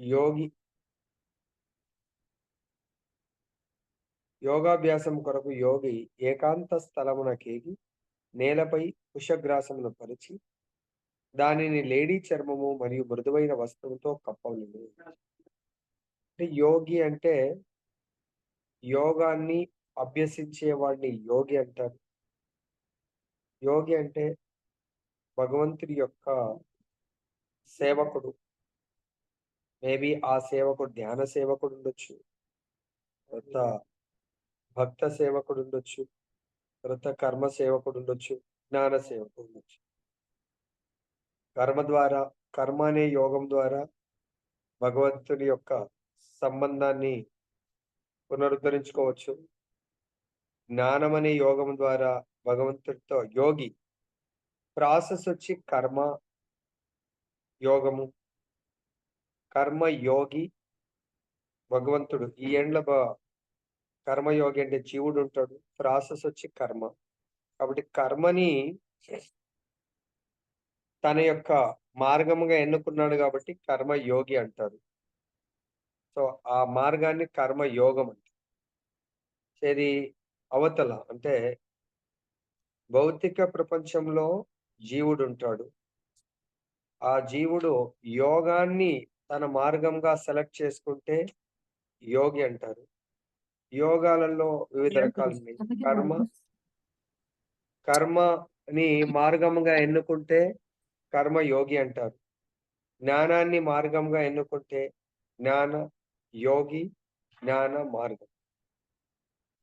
యోగి యోగాభ్యాసం కొరకు యోగి ఏకాంత స్థలమున కేగి నేలపై కుషగ్రాసమును పరిచి దానిని లేడీ చర్మము మరియు మృదువైన వస్తువుతో కప్పవలేదు అంటే యోగి అంటే యోగాన్ని అభ్యసించే వాడిని యోగి అంటారు. యోగి అంటే భగవంతుడి యొక్క సేవకుడు. మేబీ ఆ సేవకుడు ధ్యాన సేవకుడు ఉండొచ్చు. తర్వాత భక్త సేవకుడు ఉండొచ్చు. తర్వాత కర్మ సేవకుడు ఉండొచ్చు. జ్ఞాన సేవకుడు ఉండొచ్చు. కర్మ ద్వారా కర్మ అనే యోగం ద్వారా భగవంతుని యొక్క సంబంధాన్ని పునరుద్ధరించుకోవచ్చు. జ్ఞానం అనే యోగం ద్వారా భగవంతుడితో యోగి ప్రాసెస్ వచ్చి కర్మ యోగము కర్మయోగి భగవంతుడు. ఈ ఎండ్ల కర్మయోగి అంటే జీవుడు ఉంటాడు. ప్రాసెస్ వచ్చి కర్మ. కాబట్టి కర్మని తన యొక్క మార్గముగా ఎన్నుకున్నాడు కాబట్టి కర్మ యోగి అంటారు. సో ఆ మార్గాన్ని కర్మ యోగం అంటారు. ఇది అవతల అంటే భౌతిక ప్రపంచంలో జీవుడు ఉంటాడు. ఆ జీవుడు యోగాన్ని తన మార్గంగా సెలెక్ట్ చేసుకుంటే యోగి అంటారు. యోగాలలో వివిధ రకాలు ఉన్నాయి. కర్మ కర్మని మార్గంగా ఎన్నుకుంటే కర్మ యోగి అంటారు. జ్ఞానాన్ని మార్గంగా ఎన్నుకుంటే జ్ఞాన యోగి జ్ఞాన మార్గం.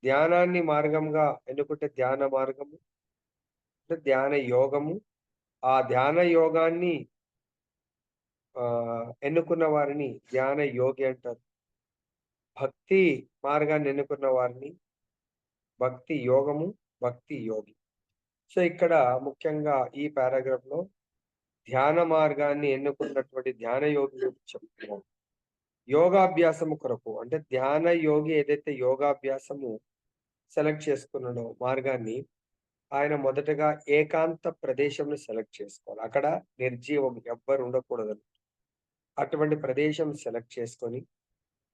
ధ్యానాన్ని మార్గంగా ఎన్నుకుంటే ధ్యాన మార్గము అంటే ధ్యాన యోగము. ఆ ధ్యాన యోగాన్ని ఎన్నుకున్న వారిని ధ్యాన యోగి అంటారు. భక్తి మార్గాన్ని ఎన్నుకున్న వారిని భక్తి యోగము భక్తి యోగి. సో ఇక్కడ ముఖ్యంగా ఈ పారాగ్రాఫ్లో ధ్యాన మార్గాన్ని ఎన్నుకున్నటువంటి ధ్యాన యోగి గురించి చెప్తున్నాం యోగాభ్యాసము కొరకు అంటే ధ్యాన యోగి ఏదైతే యోగాభ్యాసము సెలెక్ట్ చేసుకున్నాడో మార్గాన్ని ఆయన మొదటగా ఏకాంత ప్రదేశంను సెలెక్ట్ చేసుకోవాలి. అక్కడ నిర్జీవం ఎవ్వరు ఉండకూడదు. అటువంటి ప్రదేశం సెలెక్ట్ చేసుకొని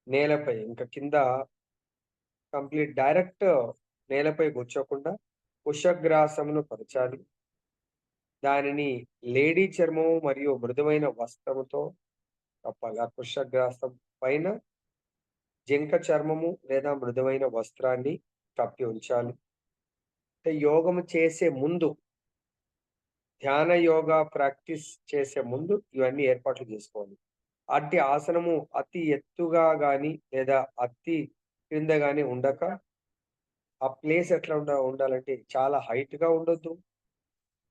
నేలపై ఇంకా కింద కంప్లీట్ డైరెక్ట్ నేలపై కూర్చోకుండా కుషగ్రాసమును పరచాలి. దానిని లేడీ చర్మము మరియు మృదువైన వస్త్రముతో కప్పాలి ఆ పైన జింక చర్మము లేదా మృదువైన వస్త్రాన్ని కప్పి ఉంచాలి. అంటే యోగము చేసే ముందు ధ్యాన యోగా ప్రాక్టీస్ చేసే ముందు ఇవన్నీ ఏర్పాట్లు చేసుకోవాలి. అట్టి ఆసనము అతి ఎత్తుగా గాని లేదా అతి క్రింద గాని ఉండక ఆ ప్లేస్ ఎట్లా ఉండ ఉండాలంటే చాలా హైట్గా ఉండొద్దు.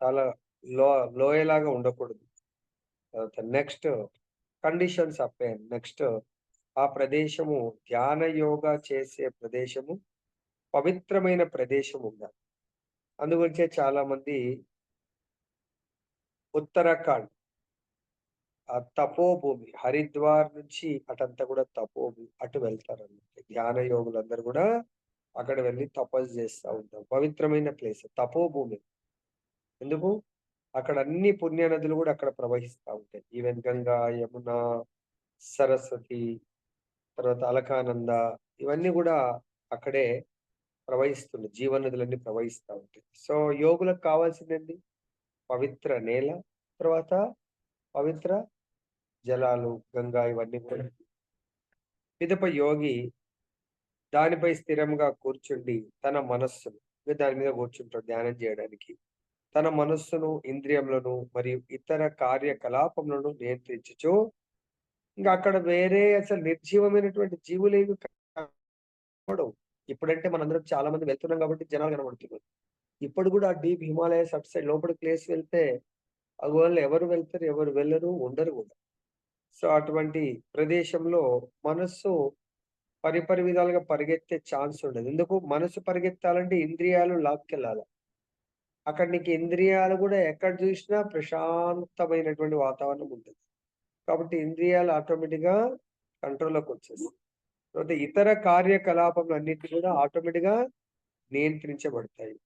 చాలా లో లోయలాగా ఉండకూడదు. తర్వాత నెక్స్ట్ కండిషన్స్ అప్పే నెక్స్ట్ ఆ ప్రదేశము ధ్యాన యోగా చేసే ప్రదేశము పవిత్రమైన ప్రదేశం ఉండాలి. అందుగురించే చాలా మంది ఉత్తరాఖండ్ తపోభూమి హరిద్వార్ నుంచి అటంతా కూడా తపోభూమి అటు వెళ్తారు అన్నమాట ధ్యాన యోగులందరూ కూడా అక్కడ వెళ్ళి తపస్సు చేస్తూ ఉంటారు. పవిత్రమైన ప్లేస్ తపోభూమి. ఎందుకు? అక్కడ అన్ని పుణ్య నదులు కూడా అక్కడ ప్రవహిస్తూ ఉంటాయి. ఈవెన్ గంగా యమున సరస్వతి తర్వాత అలకానంద ఇవన్నీ కూడా అక్కడే ప్రవహిస్తుంది జీవనదులన్నీ ప్రవహిస్తూ ఉంటాయి. సో యోగులకు కావాల్సిందండి పవిత్ర నేల తర్వాత పవిత్ర జలాలు గంగా ఇవన్నీ కూడా. పిదప యోగి దానిపై స్థిరంగా కూర్చుండి తన మనస్సును దాని మీద కూర్చుంటాడు ధ్యానం చేయడానికి. తన మనస్సును ఇంద్రియములను మరియు ఇతర కార్యకలాపములను నియంత్రించుచు ఇంకా అక్కడ వేరే అసలు నిర్జీవమైనటువంటి జీవులేవి కనబడవు. ఇప్పుడంటే మనందరం చాలా మంది వెళ్తున్నాం కాబట్టి జనాలు కనబడుతున్నారు. ఇప్పుడు కూడా డీప్ హిమాలయస్ సబ్సైడ్ సైడ్ లోపల ప్లేస్ వెళ్తే వాళ్ళు ఎవరు వెళ్తారు ఎవరు వెళ్ళరు ఉండరు కూడా. సో అటువంటి ప్రదేశంలో మనస్సు పరిపరి విధాలుగా పరిగెత్తే ఛాన్స్ ఉండదు. ఎందుకు? మనసు పరిగెత్తాలంటే ఇంద్రియాలు లాక్కెళ్ళాలి. అక్కడ నీకు ఇంద్రియాలు కూడా ఎక్కడ చూసినా ప్రశాంతమైనటువంటి వాతావరణం ఉంటుంది. కాబట్టి ఇంద్రియాలు ఆటోమేటిక్గా కంట్రోల్లోకి వచ్చేస్తాయి. తర్వాత ఇతర కార్యకలాపములు అన్నిటి కూడా ఆటోమేటిక్గా నియంత్రించబడతాయి.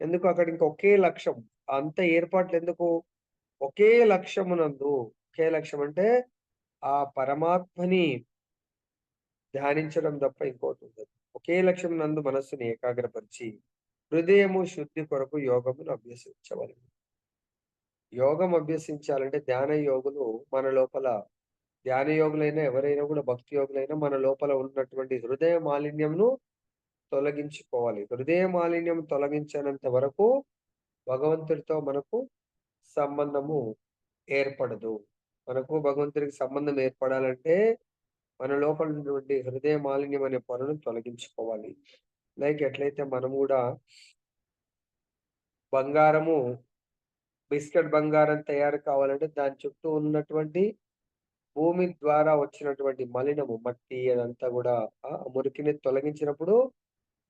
ఎందుకు? అక్కడ ఇంకొకే లక్ష్యం. అంత ఏర్పాట్లు ఎందుకు? ఒకే లక్ష్యమునందు. ఒకే లక్ష్యం అంటే ఆ పరమాత్మని ధ్యానించడం తప్ప ఇంకోటి ఉండదు. ఒకే లక్ష్యం నందు మనస్సుని ఏకాగ్రపరిచి హృదయము శుద్ధి కొరకు యోగమును అభ్యసించవలను. యోగం అభ్యసించాలంటే ధ్యాన యోగులు మన లోపల ధ్యాన యోగులైనా ఎవరైనా కూడా భక్తి యోగులైనా మన లోపల ఉన్నటువంటి హృదయ మాలిన్యంను తొలగించుకోవాలి. హృదయ మాలిన్యం తొలగించినంత వరకు భగవంతుడితో మనకు సంబంధము ఏర్పడదు. మనకు భగవంతుడికి సంబంధం ఏర్పడాలంటే మన లోపల ఉన్నటువంటి హృదయ మాలిన్యం అనే పనులను తొలగించుకోవాలి. లైక్ ఎట్లయితే మనం కూడా బంగారము బిస్కెట్ బంగారం తయారు కావాలంటే దాని చుట్టూ ఉన్నటువంటి భూమి ద్వారా వచ్చినటువంటి మలినము మట్టి అదంతా కూడా ఆ మురికిని తొలగించినప్పుడు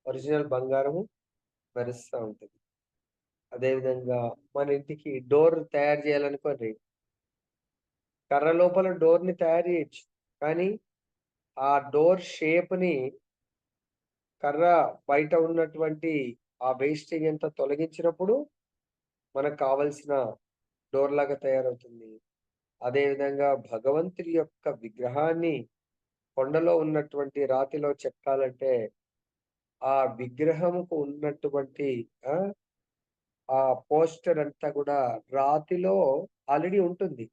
ఒరిజినల్ బంగారము మెరుస్తూ ఉంటుంది. అదేవిధంగా మన ఇంటికి డోర్ తయారు చేయాలనుకోండి కర్ర లోపల డోర్ని తయారు చేయొచ్చు. కానీ ఆ డోర్ షేప్ని కర్ర బయట ఉన్నటువంటి ఆ వేస్టేజ్ అంతా తొలగించినప్పుడు మనకు కావలసిన డోర్ లాగా తయారవుతుంది. అదేవిధంగా భగవంతుడి యొక్క విగ్రహాన్ని కొండలో ఉన్నటువంటి రాతిలో చెక్కాలంటే ఆ విగ్రహముకు ఉన్నటువంటి ఆ పోస్టర్ అంతా కూడా రాతిలో ఆల్రెడీ ఉంటుంది.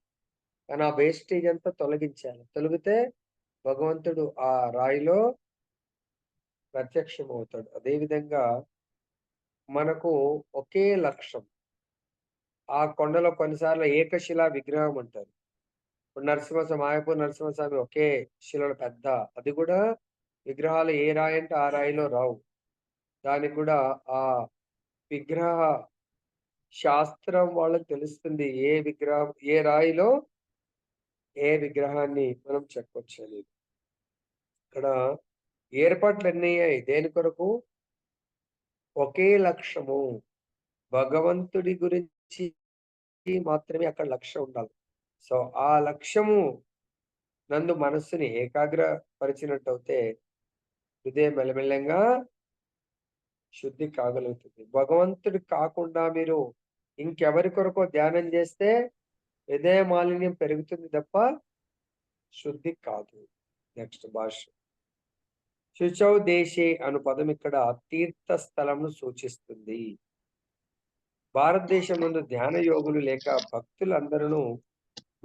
కానీ ఆ వేస్టేజ్ అంతా తొలగించాలి. తొలగితే భగవంతుడు ఆ రాయిలో ప్రత్యక్షం అవుతాడు అదేవిధంగా మనకు ఒకే లక్ష్యం ఆ కొండలో కొన్నిసార్లు ఏకశిలా విగ్రహం అంటారు. ఇప్పుడు నరసింహస్వామి మాయపూర్ నరసింహస్వామి ఒకే శిలలో పెద్ద అది కూడా విగ్రహాలు ఏ రాయి అంటే ఆ రాయిలో రావు. దానికి కూడా ఆ విగ్రహ శాస్త్రం వాళ్ళకి తెలుస్తుంది ఏ విగ్రహం ఏ రాయిలో ఏ విగ్రహాన్ని మనం చెక్కొచ్చు ఇక్కడ ఏర్పాట్లు ఎన్ని అయ్యాయి దేని కొరకు? ఒకే లక్ష్యము భగవంతుడి గురించి మాత్రమే అక్కడ లక్ష్యం ఉండాలి. సో ఆ లక్ష్యము నందు మనస్సుని ఏకాగ్రపరిచినట్టయితే హృదయం మెల్లమెల్లంగా శుద్ధి కాగలుగుతుంది. భగవంతుడి కాకుండా మీరు ఇంకెవరి కొరకు ధ్యానం చేస్తే హృదయ మాలిన్యం పెరుగుతుంది తప్ప శుద్ధి కాదు. నెక్స్ట్ భాష. శుచౌ దేశే అను పదం ఇక్కడ తీర్థ స్థలంను సూచిస్తుంది. భారతదేశం ముందు ధ్యాన యోగులు లేక భక్తులందరూ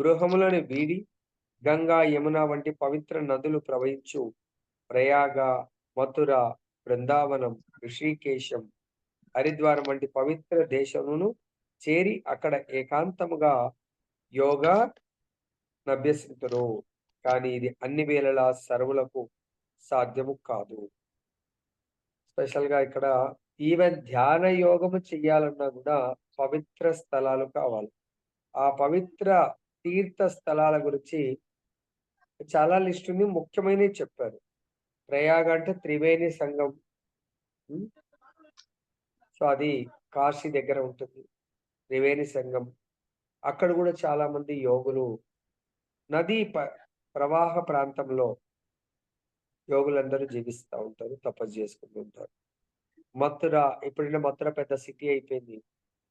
గృహములను వీడి గంగా యమున వంటి పవిత్ర నదులు ప్రవహించు ప్రయాగ మథుర బృందావనం ఋషికేశం హరిద్వారం వంటి పవిత్ర దేశమును చేరి అక్కడ ఏకాంతముగా యోగా నభ్యసింతురు కానీ ఇది అన్ని వేళలా సర్వులకు సాధ్యము కాదు. స్పెషల్గా ఇక్కడ ఈవెన్ ధ్యాన యోగము చెయ్యాలన్నా కూడా పవిత్ర స్థలాలు కావాలి. ఆ పవిత్ర తీర్థ స్థలాల గురించి చాలా లిస్ట్ ఉంది ముఖ్యమైనవి చెప్పారు. ప్రయాగ అంటే త్రివేణి సంఘం. సో అది కాశీ దగ్గర ఉంటుంది. త్రివేణి సంఘం. అక్కడ కూడా చాలా మంది యోగులు నదీ ప్రవాహ ప్రాంతంలో యోగులందరూ జీవిస్తూ ఉంటారు తపస్సు చేసుకుంటూ ఉంటారు. మథుర ఎప్పుడైనా మథుర పెద్ద సిటీ అయిపోయింది.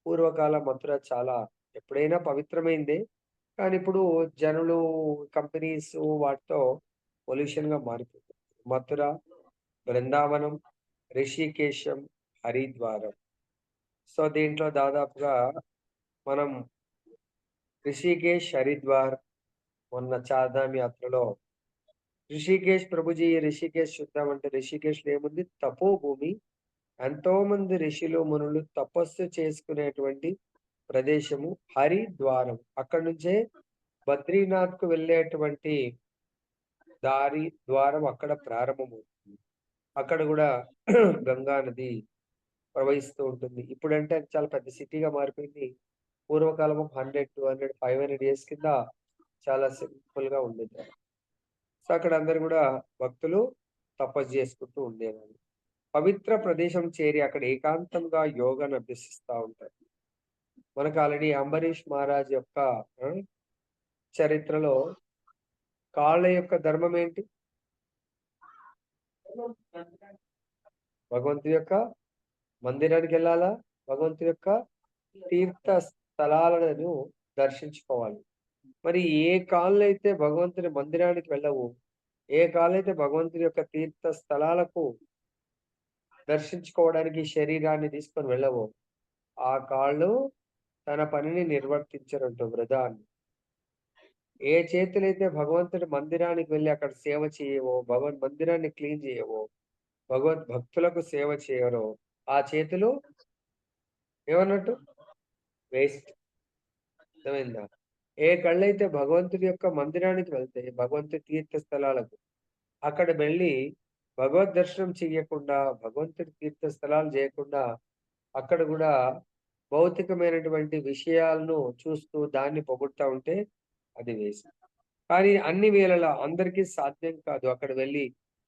పూర్వకాల మథుర చాలా ఎప్పుడైనా పవిత్రమైంది. కానీ ఇప్పుడు జనులు కంపెనీస్ వాటితో పొల్యూషన్గా మారిపోతుంది. మథుర బృందావనం రిషికేశం హరిద్వారం. సో దీంట్లో దాదాపుగా మనం రిషికేశ్ హరిద్వార్ మొన్న చార్ధామ్ యాత్రలో రిషికేశ్ ప్రభుజీ రిషికేశ్ చూద్దాం అంటే రిషికేశ్ ఏముంది? తపో భూమి ఎంతో మంది ఋషులు మునులు తపస్సు చేసుకునేటువంటి ప్రదేశము హరిద్వారం. అక్కడ నుంచే బద్రీనాథ్కు వెళ్ళేటువంటి దారి ద్వారం అక్కడ ప్రారంభమవుతుంది. అక్కడ కూడా గంగా నది ప్రవహిస్తూ ఉంటుంది. ఇప్పుడంటే చాలా పెద్ద సిటీగా మారిపోయింది. పూర్వకాలం hundred two hundred five hundred years కింద చాలా సింపుల్గా ఉండేది. సో అక్కడ అందరు కూడా భక్తులు తపస్సు చేసుకుంటూ ఉండేవాళ్ళు పవిత్ర ప్రదేశం చేరి అక్కడ ఏకాంతంగా యోగాను అభ్యసిస్తూ ఉంటారు. మనకు ఆల్రెడీ అంబరీష్ మహారాజ్ యొక్క చరిత్రలో కాళ్ళ యొక్క ధర్మం ఏంటి? భగవంతు యొక్క మందిరానికి వెళ్ళాలా? భగవంతు యొక్క తీర్థ స్థలాలను దర్శించుకోవాలి మరి ఏ కాళ్ళైతే భగవంతుని మందిరానికి వెళ్ళవు, ఏ కాళ్ళైతే భగవంతుని యొక్క తీర్థ స్థలాలకు దర్శించుకోవడానికి శరీరాన్ని తీసుకొని వెళ్ళవో, ఆ కాళ్ళు తన పనిని నిర్వర్తించరంటూ వృధా ఏ చేతులైతే భగవంతుడి మందిరానికి వెళ్ళి అక్కడ సేవ చేయవో, భగవన్ మందిరాన్ని క్లీన్ చేయవో, భగవద్ భక్తులకు సేవ చేయరో, ఆ చేతులు ఏమన్నట్టు? వేస్ట్. అర్థమైందా? ఏ కళ్ళైతే భగవంతుడి యొక్క మందిరానికి వెళ్తే, భగవంతుడి తీర్థ స్థలాలకు, అక్కడ వెళ్ళి భగవద్ దర్శనం చెయ్యకుండా, భగవంతుడి తీర్థ స్థలాలు చేయకుండా, అక్కడ కూడా భౌతికమైనటువంటి విషయాలను చూస్తూ దాన్ని పొగుడుతూ ఉంటే అది వేస్ట్. కానీ అన్ని వేళలా అందరికీ సాధ్యం కాదు. అక్కడ వెళ్ళి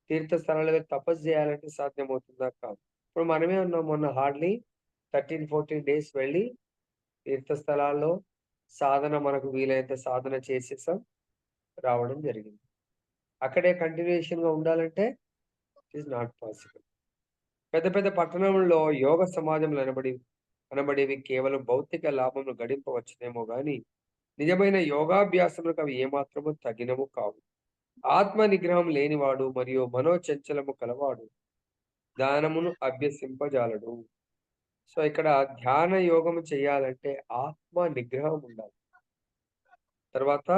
తీర్థ స్థలాలలో తపస్సు చేయాలంటే సాధ్యం అవుతుందా కాదు. ఇప్పుడు మనమే ఉన్నాం మొన్న హార్డ్‌లీ 13, 14 డేస్ వెళ్ళి తీర్థ స్థలాల్లో సాధన మనకు వీలైనంత సాధన చేసేసాం. రావడం జరిగింది. అక్కడే కంటిన్యూయేషన్‌గా ఉండాలంటే ఇట్ ఈస్ నాట్ పాసిబుల్. పెద్ద పెద్ద పట్టణంలో యోగ సమాజంలో అనబడి అనబడేవి కేవలం భౌతిక లాభంను గడింపవచ్చునేమో గాని, నిజమైన యోగాభ్యాసములకు అవి ఏమాత్రము తగినము కావు. ఆత్మ నిగ్రహం లేనివాడు మరియు మనోచంచలము కలవాడు ధ్యానమును అభ్యసింపజాలడు. సో, ఇక్కడ ధ్యాన యోగము చేయాలంటే ఆత్మ నిగ్రహం ఉండాలి. తర్వాత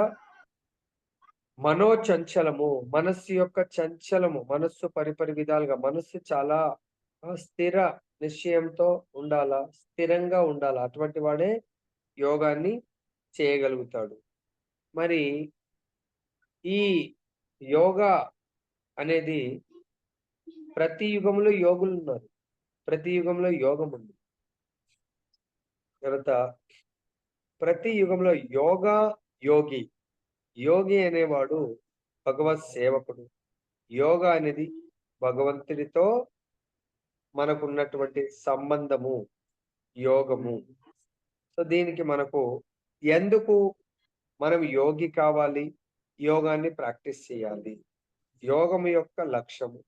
మనోచంచలము, మనస్సు యొక్క చంచలము, మనస్సు పరిపరి విధాలుగా మనస్సు చాలా స్థిర నిశ్చయంతో ఉండాలా, స్థిరంగా ఉండాలా. అటువంటి వాడే యోగాన్ని చేయగలుగుతాడు. మరి ఈ యోగా అనేది ప్రతి యుగంలో యోగులు ఉన్నారు ప్రతి యుగంలో యోగం ఉంది. తర్వాత ప్రతి యుగంలో యోగా, యోగి. యోగి అనేవాడు భగవత్ సేవకుడు. యోగా అనేది భగవంతుడితో మనకున్నటువంటి సంబంధము, యోగము. సో, దీనికి మనకు ఎందుకు మనం యోగి కావాలి? యోగాన్ని ప్రాక్టీస్ చేయాలి. యోగము యొక్క లక్ష్యము.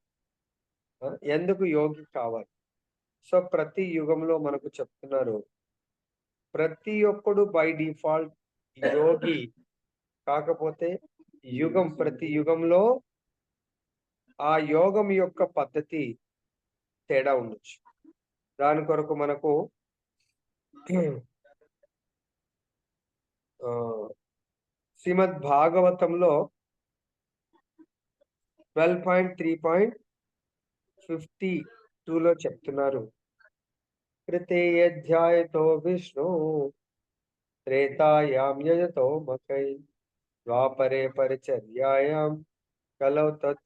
ఎందుకు యోగి కావాలి? సో, ప్రతి యుగంలో మనకు చెప్తున్నారు. ప్రతి ఒక్కడు బై డిఫాల్ట్ యోగి కాకపోతే యుగం ప్రతి యుగంలో ఆ యోగం యొక్క పద్ధతి తేడా ఉండొచ్చు. దాని కొరకు మనకు శ్రీమద్ భాగవతంలో 12.3.52లో చెప్తున్నారు. తృతీయాధ్యాయతో విష్ణు త్రేతాయాం యజతో మకై ద్వాపరే పరిచర్యాయాం కలౌ తత్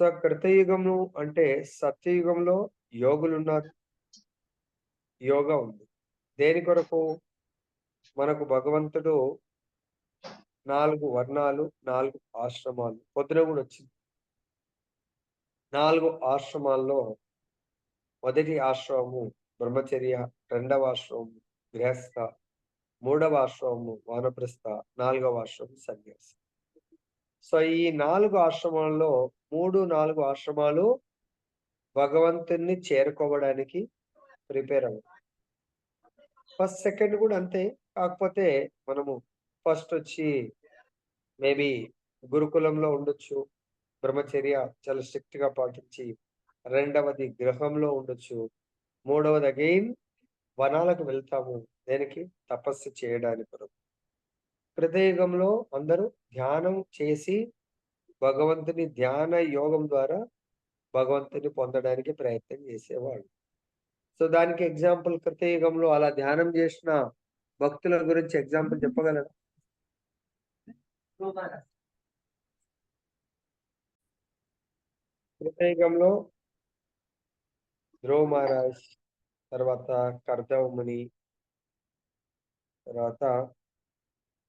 సకృతయుగము అంటే సత్యయుగంలో యోగులున్నారు. యోగా ఉంది. దేని కొరకు? మనకు భగవంతుడు నాలుగు వర్ణాలు, నాలుగు ఆశ్రమాలు పొద్దున కూడా వచ్చింది. నాలుగు ఆశ్రమాల్లో మొదటి ఆశ్రమము బ్రహ్మచర్య, రెండవ ఆశ్రమము గృహస్థ, మూడవ ఆశ్రమము వానప్రస్థ, నాలుగవ ఆశ్రమం సన్యాసి. సో, ఈ నాలుగు ఆశ్రమాల్లో 3, 4 ఆశ్రమాలు భగవంతుడిని చేరుకోవడానికి ప్రిపేర్ అవ్వాలి. ఫస్ట్, సెకండ్ కూడా అంతే. కాకపోతే మనము ఫస్ట్ వచ్చి మేబీ గురుకులంలో ఉండొచ్చు. బ్రహ్మచర్య చాలా స్ట్రిక్ట్‌గా పాటించి, రెండవది గృహంలో ఉండొచ్చు. మూడవది అగైన్ వనాలకు వెళ్తాము. దేనికి? తపస్సు చేయడానికి కొరకు. కృతయుగంలో అందరూ ధ్యానం చేసి భగవంతుని ధ్యాన యోగం ద్వారా భగవంతుని పొందడానికి ప్రయత్నం చేసేవాళ్ళు. సో, దానికి ఎగ్జాంపుల్ కృతయుగంలో అలా ధ్యానం చేసిన భక్తుల గురించి ఎగ్జాంపుల్ చెప్పగలరా? కృతయుగంలో ధ్రువ మహారాజ్, తర్వాత కర్దవముని తర్వాత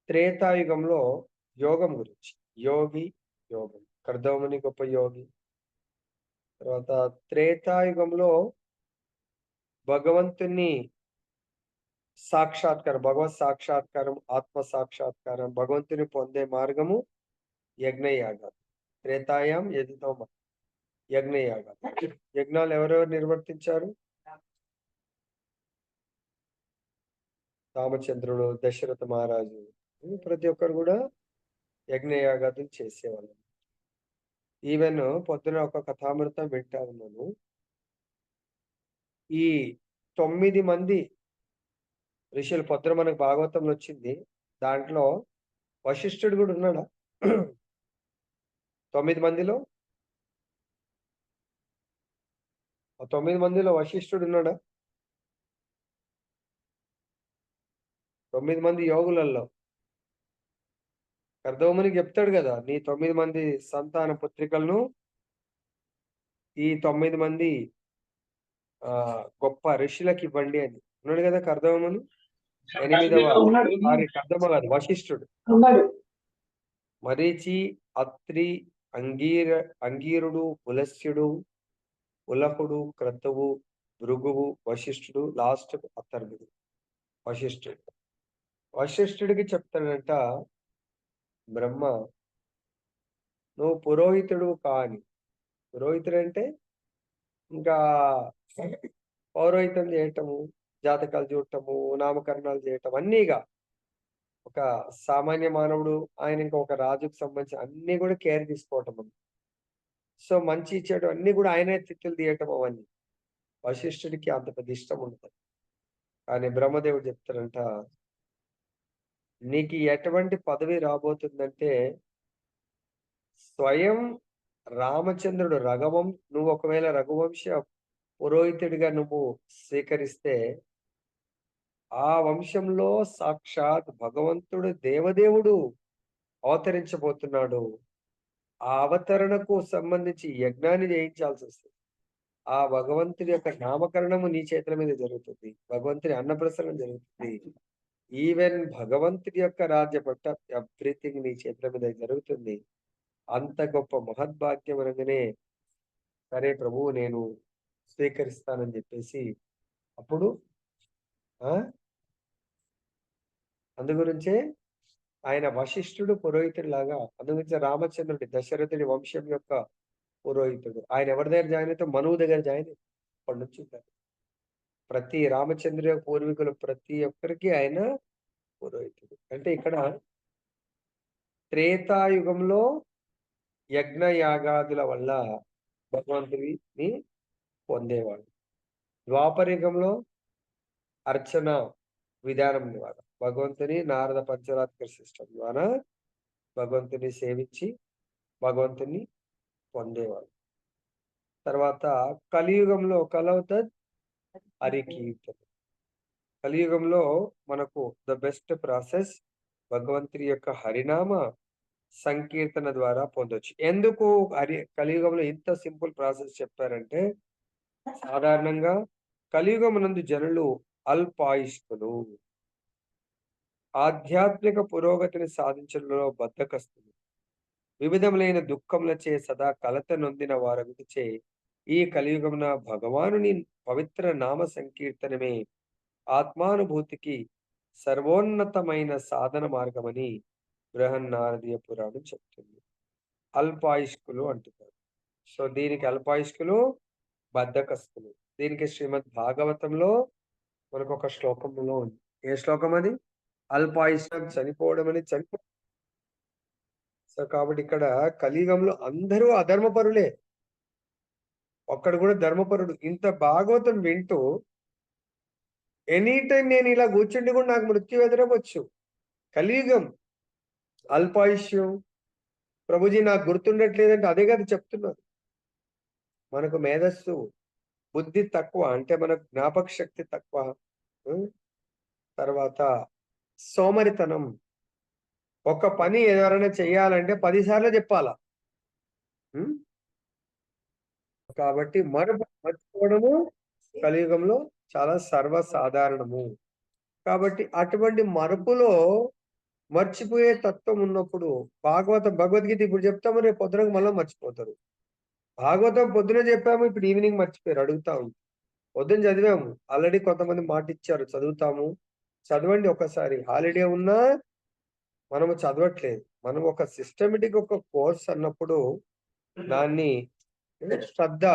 త్రేతాయుగంలో యోగం గురించి. యోగి, యోగం. కర్దవముని గొప్ప యోగి. తర్వాత త్రేతాయుగంలో భగవంతుని సాక్షాత్కారం, భగవత్ సాక్షాత్కారం, ఆత్మ సాక్షాత్కారం, భగవంతుని పొందే మార్గము యజ్ఞయాగాలు. త్రేతాయాం యజితో యజ్ఞయాగాలు. యజ్ఞాలు ఎవరెవరు నిర్వర్తించారు? రామచంద్రుడు దశరథ మహారాజు ప్రతి ఒక్కరు కూడా యజ్ఞయాగాదులు చేసేవాళ్ళు. ఈవెన్ పొద్దున ఒక కథామృతం వింటా ఉన్నాను ఈ తొమ్మిది మంది ఋషులు పొద్దున మనకు భాగవతంలో వచ్చింది. దాంట్లో వశిష్ఠుడు కూడా ఉన్నాడా? తొమ్మిది మందిలో ఆ తొమ్మిది మందిలో వశిష్ఠుడు ఉన్నాడా? తొమ్మిది మంది యోగులలో కర్దవమని చెప్తాడు కదా నీ తొమ్మిది మంది సంతాన పుత్రికలను ఈ తొమ్మిది మంది ఆ గొప్ప ఋషులకు ఇవ్వండి అని. ఉన్నాడు కదా కర్దవమని ఎనిమిదవ కర్దమ కాదు వశిష్ఠుడు. మరీచి అత్రి అంగీర అంగీరుడు పులస్యుడు ఉలహుడు క్రతువు భృగువు వశిష్ఠుడు లాస్ట్ అతర్గుడు వశిష్ఠుడు వశిష్ఠుడికి చెప్తాడంట బ్రహ్మ నువ్వు పురోహితుడు కాని పురోహితుడు అంటే ఇంకా పౌరోహితం చేయటము జాతకాలు చూడటము నామకరణాలు చేయటం అన్నీగా ఒక సామాన్య మానవుడు ఆయన ఇంకా ఒక రాజుకు సంబంధించి అన్ని కూడా కేర్ తీసుకోవటం అన్నమాట. సో మంచి చెడు అన్ని కూడా ఆయనే తిట్టులు తీయటం అవన్నీ. వశిష్ఠుడికి అంత పెద్ద ఇష్టం ఉంటుంది కానీ బ్రహ్మదేవుడు చెప్తారంట నీకు ఎటువంటి పదవి రాబోతుందంటే స్వయం రామచంద్రుడు రఘవం నువ్వు ఒకవేళ రఘువంశ పురోహితుడిగా నువ్వు స్వీకరిస్తే ఆ వంశంలో సాక్షాత్ భగవంతుడు దేవదేవుడు అవతరించబోతున్నాడు. ఆ అవతరణకు సంబంధించి యజ్ఞాన్ని చేయించాల్సి వస్తుంది. ఆ భగవంతుడి యొక్క నామకరణము నీ చేతుల మీద జరుగుతుంది. భగవంతుని అన్నప్రసరణ జరుగుతుంది. ఈవెన్ భగవంతుడి యొక్క రాజ్య పట్ట ఎవ్రీథింగ్ నీ చేతుల మీద జరుగుతుంది. అంత గొప్ప మహద్భాగ్యం అనగానే సరే ప్రభువు నేను స్వీకరిస్తానని చెప్పేసి అప్పుడు ఆ? అందు గురించే ఆయన వశిష్ఠుడు పురోహితుడిలాగా లాగా రామచంద్రుడి దశరథుడి వంశం యొక్క పురోహితుడు ఆయన ఎవరి దగ్గర జాయిన్ అయితే మనువు దగ్గర జాయిన్ అయ్యాడు. అప్పటి నుంచి ఉంటారు. ప్రతి రామచంద్ర పూర్వీకులు ప్రతి ఒక్కరికి ఆయన పురోహితుడు అంటే ఇక్కడ త్రేతాయుగంలో యజ్ఞయాగాదుల వల్ల భగవంతుడిని పొందేవాడు ద్వాపరయుగంలో అర్చన విధానం ద్వారా భగవంతుని నారద పంచరాత్కర సిస్టమ్ ద్వారా భగవంతుని సేవించి భగవంతుని పొందేవాళ్ళు. తర్వాత కలియుగంలో కలవత హరికీర్తన కలియుగంలో మనకు ద బెస్ట్ ప్రాసెస్ భగవంతుని యొక్క హరినామ సంకీర్తన ద్వారా పొందొచ్చు. ఎందుకు హరి కలియుగంలో ఇంత సింపుల్ ప్రాసెస్ చెప్పారంటే సాధారణంగా కలియుగం నందు జనులు అల్పాయుష్కులు. ఆధ్యాత్మిక పురోగతిని సాధించడంలో బద్దకస్తుంది వివిధములైన దుఃఖములచే సదా కలత నొందిన వారగుచే ఈ కలియుగమున భగవానుని పవిత్ర నామ సంకీర్తనమే ఆత్మానుభూతికి సర్వోన్నతమైన సాధన మార్గమని బృహన్నారదీయ పురాణం చెప్తుంది. అల్పాయుష్కులు అంటున్నారు. సో దీనికి అల్పాయుష్కులు బద్ధకస్తులు దీనికి శ్రీమద్ భాగవతంలో మనకు ఒక శ్లోకంలో ఉంది. ఏ శ్లోకం అది అల్పాయుష్యం చనిపోవడం అనేది చనిపో సో కాబట్టి ఇక్కడ కలియుగంలో అందరూ అధర్మపరులే. ఒక్కడు కూడా ధర్మపరుడు. ఇంత భాగవతం వింటూ ఎనీ టైం నేను ఇలా కూర్చుండి కూడా నాకు మృత్యు ఎదురవచ్చు కలియుగం అల్పాయుష్యం ప్రభుజీ నాకు గుర్తుండట్లేదంటే అదే కదా చెప్తున్నారు. మనకు మేధస్సు బుద్ధి తక్కువ అంటే మనకు జ్ఞాపక శక్తి తక్కువ తర్వాత సోమరితనం. ఒక పని ఎవరైనా చేయాలంటే పదిసార్లు చెప్పాలా? కాబట్టి మరపు మర్చిపోవడము కలియుగంలో చాలా సర్వసాధారణము. కాబట్టి అటువంటి మరుపులో మర్చిపోయే తత్వం ఉన్నప్పుడు భాగవతం భగవద్గీత ఇప్పుడు చెప్తాము రేపు పొద్దునకు మళ్ళీ మర్చిపోతారు. భాగవతం పొద్దున చెప్పాము ఇప్పుడు ఈవినింగ్ మర్చిపోయారు అడుగుతాము. పొద్దున చదివాము ఆల్రెడీ కొంతమంది మాట ఇచ్చారు చదువుతాము. చదవండి ఒకసారి. హాలిడే ఉన్నా మనము చదవట్లేదు. మనం ఒక సిస్టమేటిక్ ఒక కోర్స్ అన్నప్పుడు దాన్ని శ్రద్ధ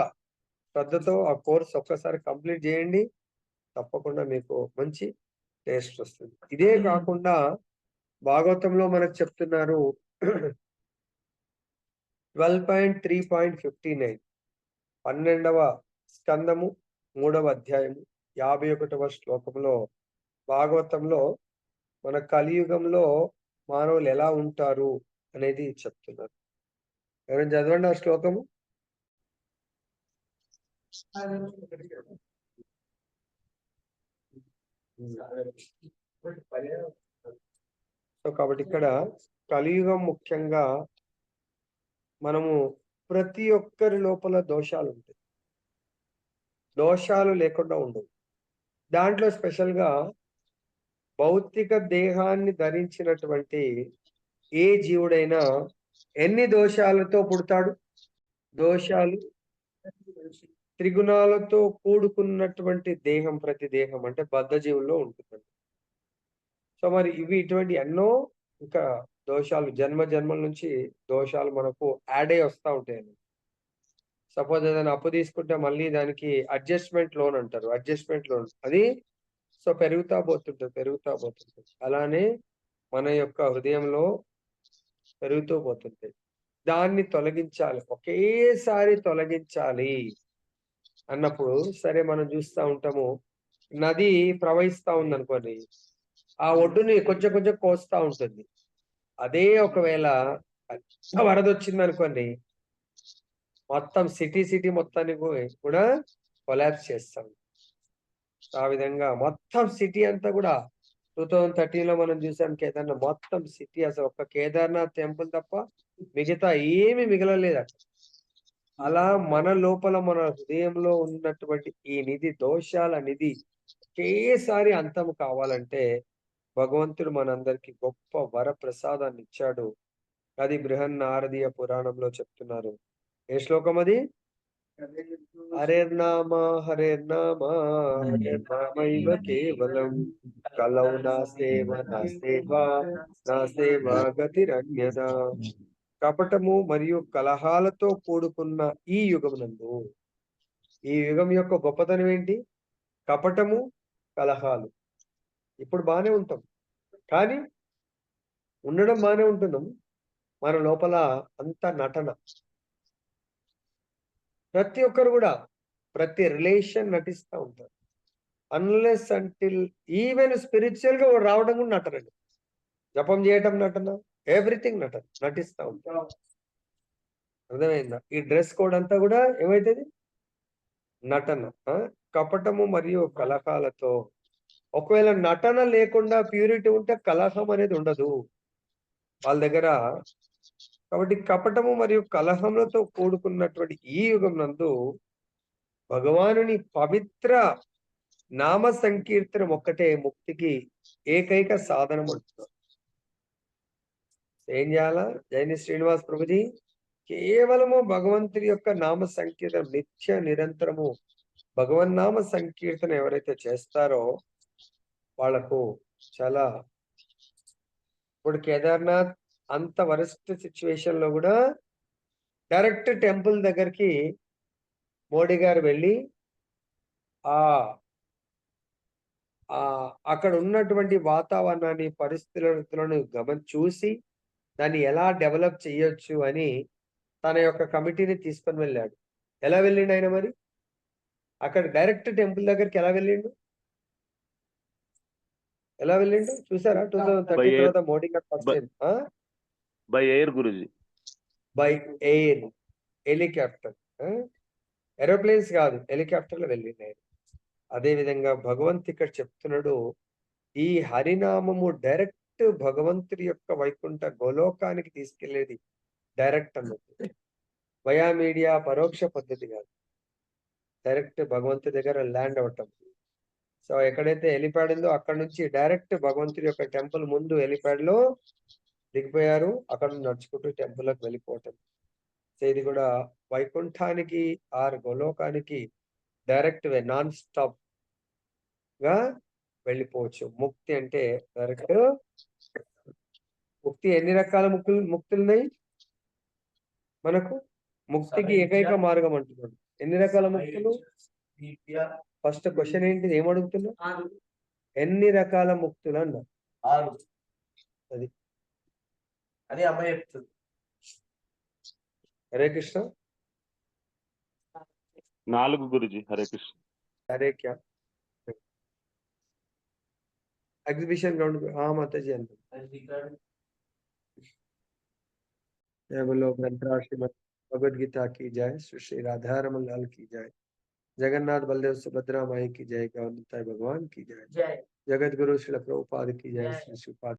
శ్రద్ధతో ఆ కోర్స్ ఒక్కసారి కంప్లీట్ చేయండి. తప్పకుండా మీకు మంచి టేస్ట్ వస్తుంది. ఇదే కాకుండా భాగవతంలో మనకు చెప్తున్నారు twelve point three point fifty nine పన్నెండవ స్కందము మూడవ అధ్యాయము యాభై ఒకటవ శ్లోకంలో భాగవతంలో మన కలియుగంలో మానవులు ఎలా ఉంటారు అనేది చెప్తున్నారు. ఎవరైనా చదవండి ఆ శ్లోకము? సో కాబట్టి ఇక్కడ కలియుగం ముఖ్యంగా మనము ప్రతి ఒక్కరి లోపల దోషాలు ఉంటాయి. దోషాలు లేకుండా ఉండవు. దాంట్లో స్పెషల్గా భౌతిక దేహాన్ని ధరించినటువంటి ఏ జీవుడైనా ఎన్ని దోషాలతో పుడతాడు? దోషాలు? త్రిగుణాలతో కూడుకున్నటువంటి దేహం ప్రతి దేహం అంటే బద్ధ జీవుల్లో ఉంటుందండి. సో మరి ఇవి ఇటువంటి ఎన్నో ఇంకా దోషాలు జన్మ జన్మల నుంచి దోషాలు మనకు యాడ్ అయ్యి వస్తూ ఉంటాయండి. సపోజ్ ఏదైనా అప్పు తీసుకుంటే మళ్ళీ దానికి అడ్జస్ట్మెంట్ లోన్ అంటారు. Adjustment loan. అది సో పెరుగుతా పోతుంటుంది పెరుగుతా పోతుంటుంది. అలానే మన యొక్క హృదయంలో పెరుగుతూ పోతుంది. దాన్ని తొలగించాలి ఒకేసారి తొలగించాలి అన్నప్పుడు సరే మనం చూస్తూ ఉంటాము నది ప్రవహిస్తూ ఉంది అనుకోండి ఆ ఒడ్డుని కొంచెం కొంచెం కోస్తా ఉంటుంది. అదే ఒకవేళ వరద వచ్చింది అనుకోండి మొత్తం సిటీ సిటీ మొత్తాన్ని కూడా కొలాబ్స్ చేస్తాం ఆ విధంగా మొత్తం సిటీ అంతా కూడా టూ థౌజండ్ థర్టీన్లో మనం చూసాం కేదార్నాథ్. మొత్తం సిటీ అసలు ఒక్క కేదార్నాథ్ టెంపుల్ తప్ప మిగతా ఏమి మిగలలేదు అలా మన లోపల మన హృదయంలో ఉన్నటువంటి ఈ నిధి దోషాల నిధి ఒకేసారి అంతం కావాలంటే భగవంతుడు మనందరికి గొప్ప వర ప్రసాదాన్ని ఇచ్చాడు. అది బృహన్నారదీయ పురాణంలో చెప్తున్నారు. ఏ శ్లోకం అది హరేర్నామ హరేర్నామ హరేర్నామైవ కేవలం. కలౌ నా సేవ నా సేవ నా కపటము మరియు కలహాలతో కూడుకున్న ఈ యుగమునందు ఈ యుగం యొక్క గొప్పతనం ఏంటి? కపటము కలహాలు. ఇప్పుడు బానే ఉంటాం. కానీ ఉండడం బానే ఉంటున్నాం. మన లోపల అంత నటన. ప్రతి ఒక్కరు కూడా ప్రతి రిలేషన్ నటిస్తూ ఉంటారు. అన్లెస్ అంటిల్ ఈవెన్ స్పిరిచువల్గా రావడం కూడా నటనండి జపం చేయటం నటన ఎవ్రీథింగ్ నటన నటిస్తూ ఉంటారు. అర్థమైందా? ఈ డ్రెస్ కోడ్ అంతా కూడా ఏమైతుంది? నటన కపటము మరియు కలహాలతో. ఒకవేళ నటన లేకుండా ప్యూరిటీ ఉంటే కలహం అనేది ఉండదు. వాళ్ళ దగ్గర కాబట్టి కపటము మరియు కలహములతో కూడుకున్నటువంటి ఈ యుగం నందు భగవానుని పవిత్ర నామ సంకీర్తనం ఒక్కటే ముక్తికి ఏకైక సాధనం అంటున్నారు ఏం చేయాలా? జైని శ్రీనివాస్ ప్రభుజీ కేవలము భగవంతుడి యొక్క నామ సంకీర్తనం నిత్య నిరంతరము భగవన్నామ సంకీర్తన ఎవరైతే చేస్తారో వాళ్ళకు చాలా ఇప్పుడు కేదార్నాథ్ అంత వరస్ట్ సిచ్యువేషన్లో కూడా డైరెక్ట్ టెంపుల్ దగ్గరికి మోడీ గారు వెళ్ళి ఆ ఆ అక్కడ ఉన్నటువంటి వాతావరణాన్ని పరిస్థితులను గమని చూసి దాన్ని ఎలా డెవలప్ చేయొచ్చు అని తన యొక్క కమిటీని తీసుకొని వెళ్ళాడు. ఎలా వెళ్ళిండు ఆయన మరి? అక్కడ డైరెక్ట్ టెంపుల్ దగ్గరికి ఎలా వెళ్ళిండు? ఎలా వెళ్ళిండు? చూసారా? Two thousand thirty. తర్వాత మోడీ గారు first by air Guruji by air helicopter aeroplanes కాదు. హెలికాప్టర్లో ఆయన. అదే విధంగా భగవంత్ ఇక్కడ చెప్తున్నాడు ఈ హరినామము డైరెక్ట్ భగవంతుడి యొక్క వైకుంఠ గోలోకానికి తీసుకెళ్ళేది డైరెక్ట్ అన్నట్టు వయా మీడియా పరోక్ష పద్ధతి కాదు. డైరెక్ట్ భగవంతుడి దగ్గర ల్యాండ్ అవటం సో ఎక్కడైతే హెలిప్యాడ్ ఉందో అక్కడ నుంచి డైరెక్ట్ భగవంతుడి యొక్క టెంపుల్ ముందు హెలిప్యాడ్లో దిగిపోయారు. అక్కడ నడుచుకుంటూ టెంపుల్లోకి వెళ్ళిపోవటం. సో ఇది కూడా వైకుంఠానికి ఆర్ గోలోకానికి డైరెక్ట్ వే నాన్ స్టాప్గా వెళ్ళిపోవచ్చు. ముక్తి అంటే డైరెక్ట్ ముక్తి ఎన్ని రకాల ముక్తులు ముక్తులు ఉన్నాయి మనకు ముక్తికి ఏకైక మార్గం అంటున్నాడు. ఎన్ని రకాల ముక్తులు? ఫస్ట్ క్వశ్చన్ ఏంటి ఏం అడుగుతున్నా ఎన్ని రకాల ముక్తులు అన్నారు అది. అని అమ్మ చెప్తుంది హరే కృష్ణ నాలుగు గురుజీ హరే కృష్ణ హరే క్యా एग्जीबिशन ग्राउंड पे हाँ माता जी अंदर అది ఇక్కడ जय बोलो ग्रंथराज श्रीमद भगवद गीता की जय श्री श्री राधा रमन लाल की जय जगन्नाथ बलदेव सुभद्रा माई की जय गौरताई भगवान की जय జై जगत गुरु श्री प्रभुपाद की जय जय। श्री श्रीपाद